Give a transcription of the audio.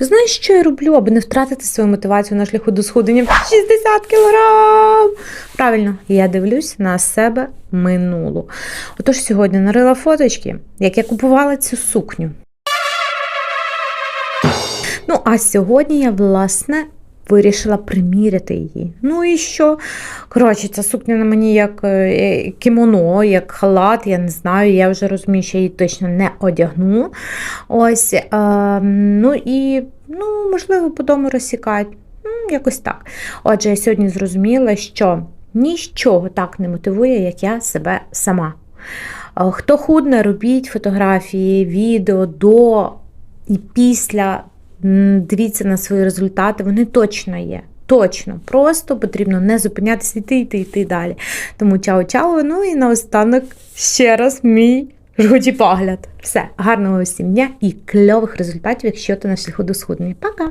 Знаєш, що я роблю, аби не втратити свою мотивацію на шляху до схудення? 60 кілограм! Правильно, я дивлюсь на себе минулу. Отож, сьогодні нарила фоточки, як я купувала цю сукню. Ну, а сьогодні я, власне, вирішила приміряти її. Ну і що? Коротше, ця сукня на мені як е, кімоно, як халат, я не знаю, я вже розумію, що її точно не одягну. Ось, е, ну і, ну, можливо, по дому розсікати. М, Якось так. Отже, я сьогодні зрозуміла, що нічого так не мотивує, як я себе сама. Е, Хто худне, робіть фотографії, відео до і після. Дивіться на свої результати, вони точно є. Точно, просто потрібно не зупинятися, йти, йти, йти далі. Тому чао-чао. Ну і наостанок ще раз мій жгуті погляд. Все, гарного всім дня і кльових результатів, якщо ти на шляху до схуднення. Пока!